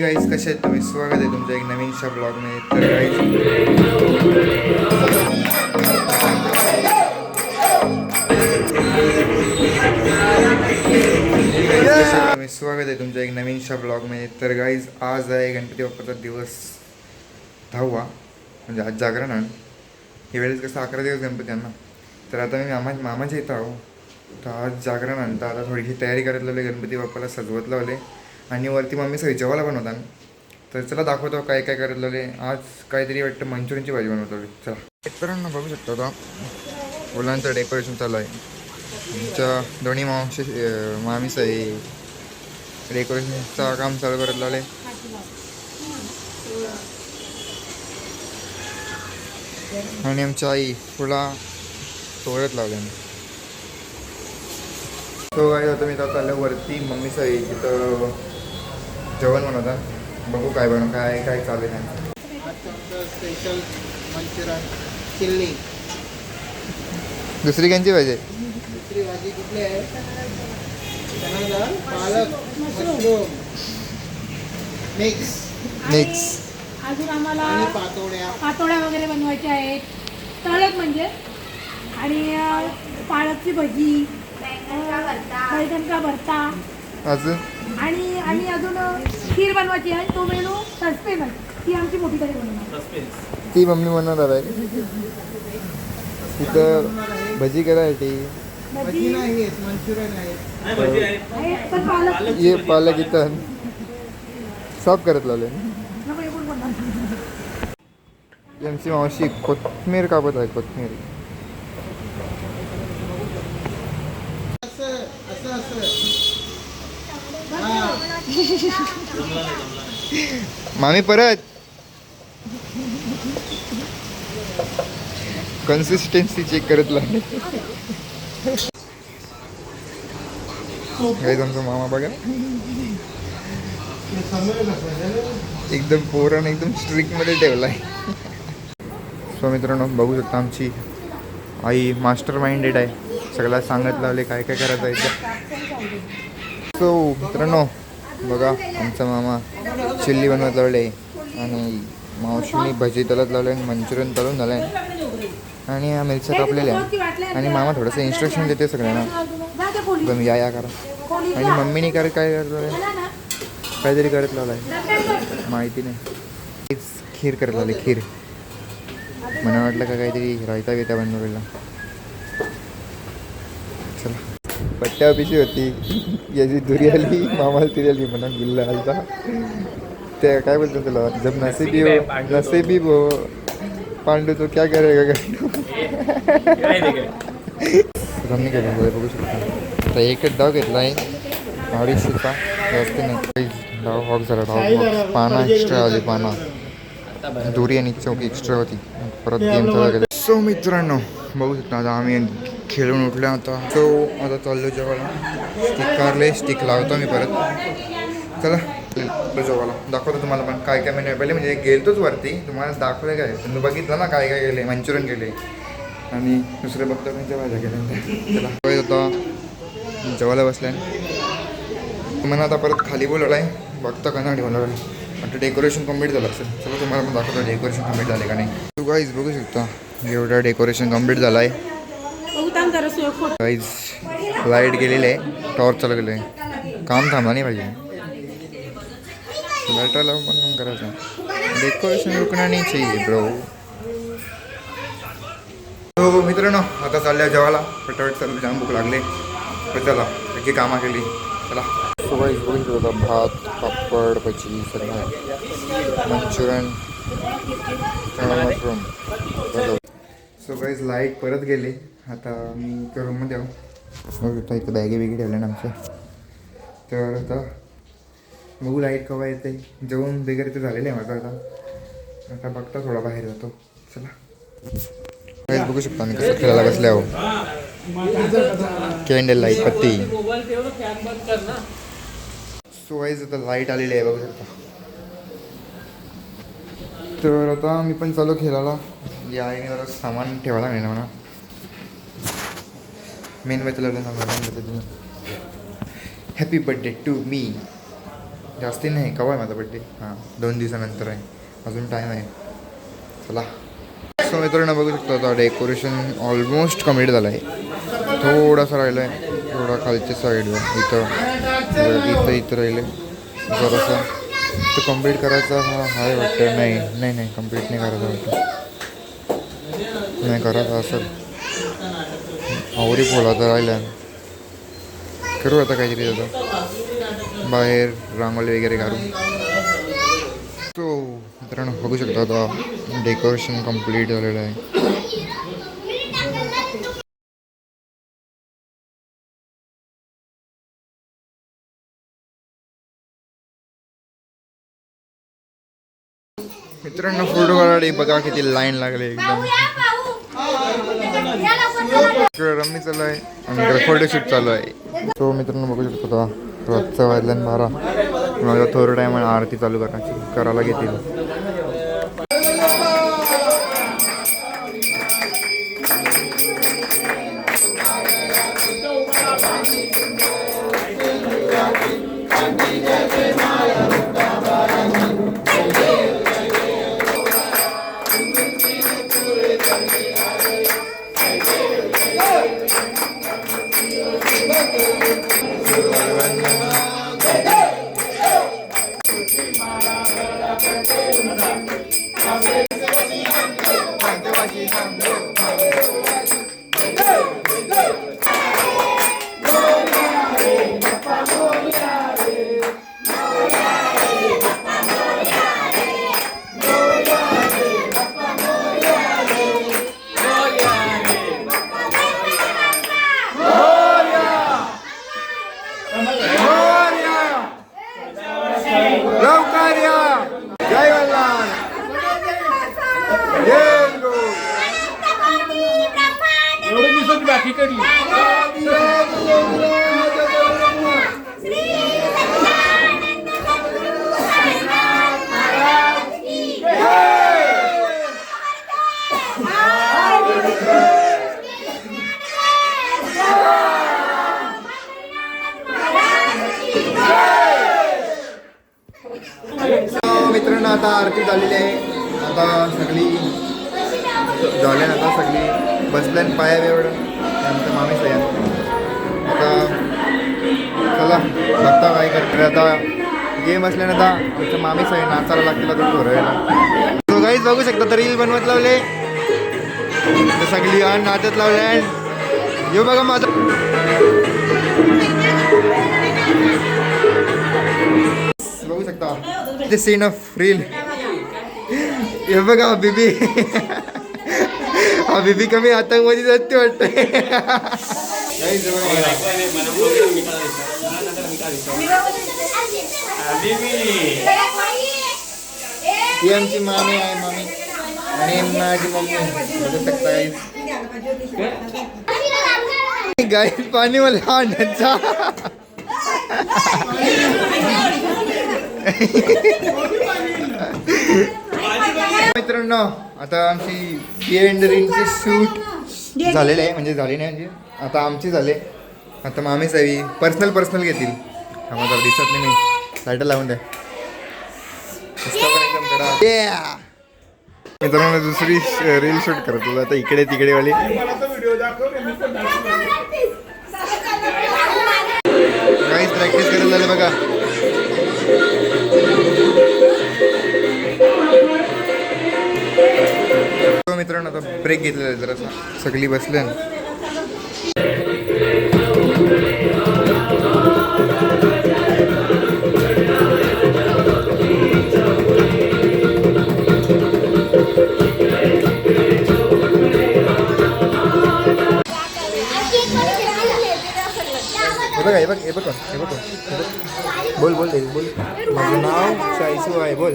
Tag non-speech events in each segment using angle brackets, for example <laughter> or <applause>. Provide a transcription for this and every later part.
Guys कसे आहेत तुम्ही? स्वागत आहे तुमच्या एक नवीनशा ब्लॉगमध्ये. तर गाईज तुम्ही? स्वागत आहे तुमच्या एक नवीनशा ब्लॉगमध्ये. तर गाईज आज आहे गणपती बाप्पाचा दिवस दहावा म्हणजे आज जागरण आहे. ही वेळेस कसं अकरा दिवस गणपत्यांना तर आता मी मामा मामाच्या इथं आहो. तर आज जागरण आणतं आता थोडीशी तयारी करत लावली गणपती बाप्पाला सजवत लावले. आणि वरती मम्मी सगळी जेवायला बनवतात. तर चला दाखवतो काय काय करत लावले आज काहीतरी वाटतं मंचुरियनची भाजी बनवतो चला. शेतकऱ्यांना बघू शकतो आता. फुलांचं डेकोरेशन चालू आहे. आमच्या दोन्ही मावशी मामीस आहे डेकोरेशनचं काम चालू करत लावले आणि आमच्या आई फुला तोडत आम्ही तो काय होतं मी आता चाललं वरती. मम्मी सही तिथं जेवण बनवतात बघू काय बनव काय काय चालू आहे. स्पेशल मंचुरियन चिल्ली दुसरी कांची पाहिजे दुसरी भाजी कुठली आहे? डाळ पालक मशरूम मिक्स मिक्स अजून आम्हाला आणि पातोड्या पातोड्या वगैरे बनवायच्या आहेत. तळक म्हणजे. आणि पालकची भजी बैगन का भरता. अजून? आणि आणि अजून खीर बनवायची आहे तो मेनू सस्पेन आहे. ती आमची मोठी तरी बनवणार. ती मम्मी बनवणार आहे. तिथं भजी करायची. भाजी? भजी नाही आहेत मंचुरियन आहे आहे, पण पालक. ये पालक इथं. साफ करत लावले. नको बनवणार? यांची मावशी कोथमीर कापत आहे कोथमीर. असं असं असं. मामी परत. कन्सिस्टन्सी चेक करत लागले काही तुमचा मामा बघा एकदम पोरण एकदम स्ट्रिक्टमध्ये ठेवलाय. सो मित्रांनो बघू शकता आमची आई मास्टर माइंडेड आहे. सगळ्याला सांगत लावले काय काय करायचं आहे. ते. सो मित्रांनो बघा आमचा मामा चिल्ली बनवत लावले. आणि मावशीने भजी तलत लावले मंचुरियन तळून झालं. आहे आणि या मिरच्या कापलेल्या आहे आणि मामा थोडंसं इन्स्ट्रक्शन देते सगळ्यांना. तुम्ही या या करा. आणि मम्मीने काय काय करत लावलं काहीतरी करत लावलं आहे माहिती नाही. खीर करत लावली खीर. मला वाटलं का काहीतरी रायता बिता बनवलेला पट्ट्या पिशी होती. याची दुरी आली मामाला तिरी आली म्हणा गुल्ला आलता. ते काय बोलतो तुला? जब नसेबी हो नसेबी हो. पांडू तो क्या करेगा? कमी केलं बघू बघू शकतो. आता एकच डाव घेतला आहे. अडीचशेचा जास्त नाही. डाव हॉक झाला. डाव पाना एक्स्ट्रा आली पाना. दुरी आणि चौकी एक्स्ट्रा होती. परत गेम चालू केला सो मित्रांनो बघू शकता आता आम्ही खेळून उठला होता तो आता चाललो जेवायला. स्टिक कारले स्टिक लावतो मी परत. चला तो जेवायला. दाखवतो तुम्हाला पण काय काय मेन्यू पहिले म्हणजे गेलतोच वरती. तुम्हाला दाखवलं काय? तुम्ही बघितलं ना काय काय गेले मंचुरियन गेले आणि दुसरे बघतो मी जेवायला गेले चला. होता. जेवायला बसल्या. तुम्हाला आता परत खाली बोलवलं आहे बघता का नाही? बोलवलं आता डेकोरेशन कंप्लीट झालं असेल. चला तुम्हाला पण दाखवतो डेकोरेशन कंप्लीट झाले का नाही. तू काहीच बघू शकता. एवढं डेकोरेशन कंप्लीट झालं आहे बघू जरा सुयोग लाइट गेलेली आहे. टॉर्च चालू केलं काम थांबला नाही पाहिजे. लाइट लावून पण काम करायचं डेकोरेशन रुकणं नाही चाहिए ब्रो हो, हो मित्रांनो आता चालल्या जेवायला. पटापट चालू जाम भूक लागले. तर चला त्याची कामा केली. चला. सो गाईज बघू भात पापड भजी सगळं. मंचुरन मशरूम सो लाइट परत गेले. आता मी त्या रूममध्ये आहो. बघू शकता इथं बॅगे बिगे ठेवल्या ना आमच्या तर आता बघू लाइट केव्हा येते जेवण वगैरे ते झालेलं आहे माझं आता. आता बघता थोडा बाहेर जातो. चला. बघू शकता आम्ही कसं खेळायला बसले आहो कॅन्डल लाइट पत्ती. सो वाईज आता लाइट आलेली आहे बघू शकता. तर आता मी पण चालू खेळायला. या आईने जरा सामान ठेवायला ना म्हणा. मेन वेळ तुला हॅपी बड्डे टू मी जास्ती नाही कवा आहे माझा बड्डे हां दोन दिवसानंतर आहे. अजून टाईम आहे. चला. सो मित्रांनो बघू शकतो आता डेकोरेशन ऑलमोस्ट कंप्लीट झालं आहे. थोडासा राहिलं आहे थोडा खालच्या साईडवर इथं इथं इथं राहिलं आहे जरासा. तो कंप्लीट करायचा हा आहे वाटतं नाही नाही नाही कंप्लीट नाही करायचं वाटतं नाही करायचं असं. आवरी पोलाचा राहिला. करू आता काहीतरी आता. बाहेर रांगोळी वगैरे काढून. सो मित्रांनो बघू शकता आता डेकोरेशन कंप्लीट झालेलं आहे. मित्रांनो फोटो काढायला बघा किती लाईन लागली एकदम. इकडे रमी चालू आहे आणि इकडे फोटोशूट चालू आहे. तो मित्रांनो बघू शकतो आता रोजचा वाजल्यान बारा. माझा थोडं टाईम आरती चालू करायची करायला घेतील. दिसत हो, मित्रांनो आता आरती झालेली आहे. आता सगळी झाल्या आता सगळी. बसल्यान पाया एवढं. त्यानंतर माणूस आहे आता चला बघता काय करते आता गेम असल्यानं आता आमचं मामीच आहे नाचायला लागतील आता थोडं तो काहीच बघू शकता तर रील बनवत लावले. तर सगळी अन नाचत लावले. आणि येऊ बघा माझं. बघू शकता. ते सीन ऑफ रील हे बघा बीबी. <laughs> बीबी कमी आतंकवादी जाते वाटते. ही। आमची मामी आहे मामी। आणि माझी मम्मी बघू शकता गाईस पाणी मला हांडांचा मित्रांनो आता आमची एंड रिंगची शूट झालेली आहे म्हणजे झाली नाही म्हणजे आता आमची झाले. आता मामीच हवी पर्सनल पर्सनल घेतील. हा माझा दिसत नाही मी. लाइट लावून द्या! मित्रांनो दुसरी रील शूट करतो आता इकडे तिकडे वाली. काहीच प्रॅक्टिस करायला झालं बघा. मित्रांनो आता ब्रेक घेतलेला आहे जरासा सगळी बसल्या हे बघा हे बघ हे बघ हे बघ बोल बोल बोल. माझं नाव शाईसू आहे बोल.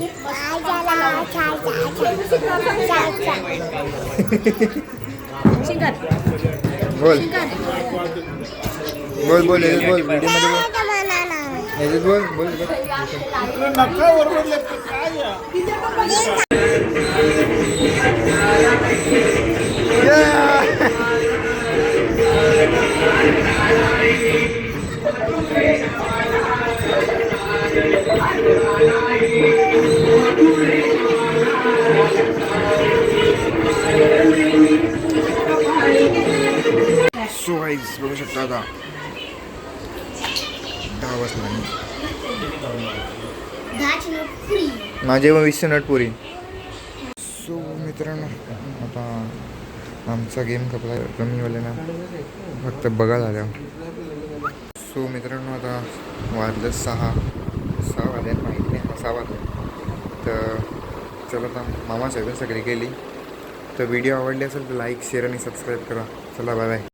बोल. बोल बोल हे बोल व्हिडिओमध्ये हे बोल बोल. काय बघा दहा वाजला नाही माझे वीसशे नट पुरी. सो मित्रांनो आता आमचा गेम कपला ना फक्त बघा झाल्या. सो मित्रांनो आता वाजलं सहा. सहा वाजले माहीत नाही हा सहा वाजले. तर चला आता मामा साहेबांनी सगळी केली. तर व्हिडिओ आवडली असेल तर लाईक शेअर आणि सबस्क्राईब करा. चला बाय बाय